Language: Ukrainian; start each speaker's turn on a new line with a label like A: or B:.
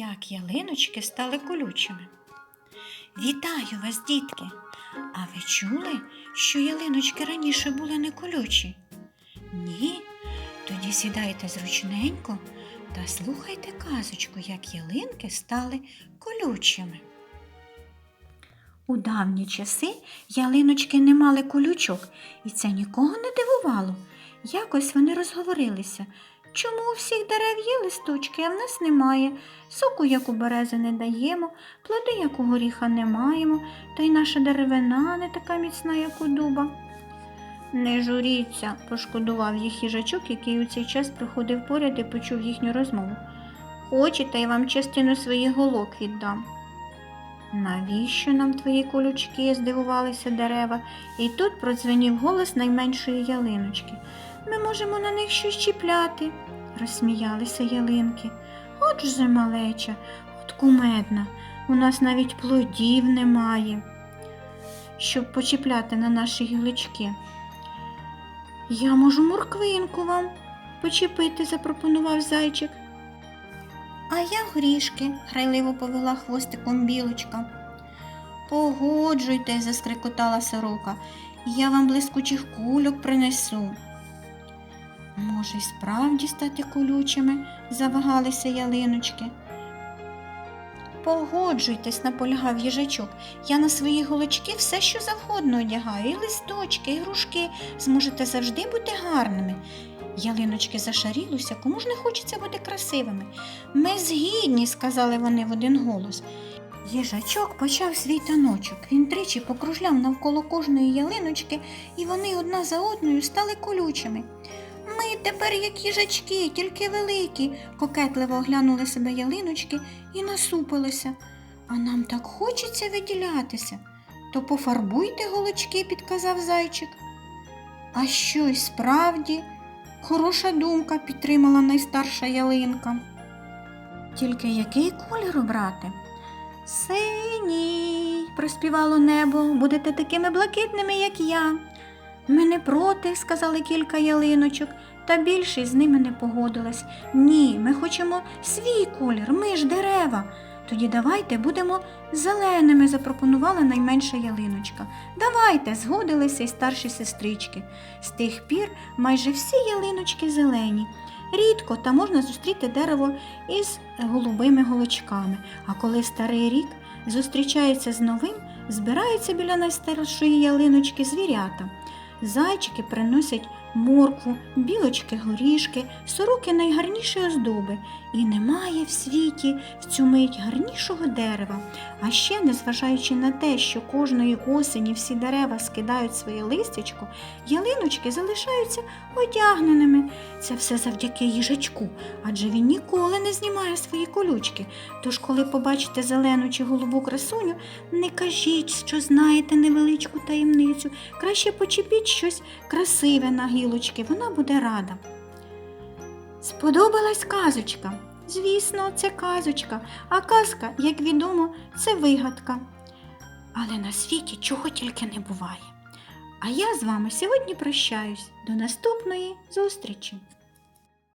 A: як ялиночки стали колючими. Вітаю вас, дітки! А ви чули, що ялиночки раніше були не колючі? Ні? Тоді сідайте зручненько та слухайте казочку, як ялинки стали колючими. У давні часи ялиночки не мали колючок, і це нікого не дивувало. Якось вони розговорилися. Чому у всіх дерев є листочки, а в нас немає? Соку, як у берези, не даємо, плоди, як у горіха, не маємо, та й наша деревина не така міцна, як у дуба. Не журіться, пошкодував їх їжачок, який у цей час приходив поряд і почув їхню розмову. Хочете, я вам частину своїх голок віддам. Навіщо нам твої колючки? здивувалися дерева, і тут продзвенів голос найменшої ялиночки. Ми можемо на них щось чіпляти, розсміялися ялинки. От же малеча, от кумедна, у нас навіть плодів немає, щоб почіпляти на наші гілочки. Я можу морквинку вам почепити, запропонував зайчик. А я грішки, грайливо повела хвостиком білочка. Погоджуйте, заскрикотала сорока, я вам блискучих кульок принесу. Може, й справді стати колючими, завагалися ялиночки. Погоджуйтесь, наполягав їжачок. Я на свої голочки все, що завгодно одягаю, і листочки, і грушки. Зможете завжди бути гарними. Ялиночки зашарілися, кому ж не хочеться бути красивими. Ми згідні, сказали вони в один голос. Їжачок почав свій таночок. Він тричі покружляв навколо кожної ялиночки, і вони одна за одною стали колючими. Ми тепер як їжачки, тільки великі, кокетливо оглянули себе ялиночки і насупилися. А нам так хочеться виділятися. То пофарбуйте голочки, підказав зайчик. А що й справді? Хороша думка підтримала найстарша ялинка. Тільки який колір обрати? Синій, проспівало небо, будете такими блакитними, як я. Ми не проти, сказали кілька ялиночок, та більшість з ними не погодилась. Ні, ми хочемо свій колір, ми ж дерева. Тоді давайте будемо зеленими, запропонувала найменша ялиночка. Давайте, згодилися й старші сестрички. З тих пір майже всі ялиночки зелені. Рідко та можна зустріти дерево із голубими голочками. А коли старий рік зустрічається з новим, збираються біля найстаршої ялиночки звірята. Зайчики приносять моркву, білочки горішки, сороки найгарніші оздоби, і немає в світі в цю мить гарнішого дерева. А ще, незважаючи на те, що кожної осені всі дерева скидають своє листячко, ялиночки залишаються одягненими. Це все завдяки їжачку, адже він ніколи не знімає свої колючки. Тож, коли побачите зелену чи голубу красуню, не кажіть, що знаєте невеличку таємницю. Краще почепіть щось красиве на гілочки, вона буде рада. Сподобалась казочка? Звісно, це казочка, а казка, як відомо, це вигадка. Але на світі чого тільки не буває. А я з вами сьогодні прощаюсь. До наступної зустрічі!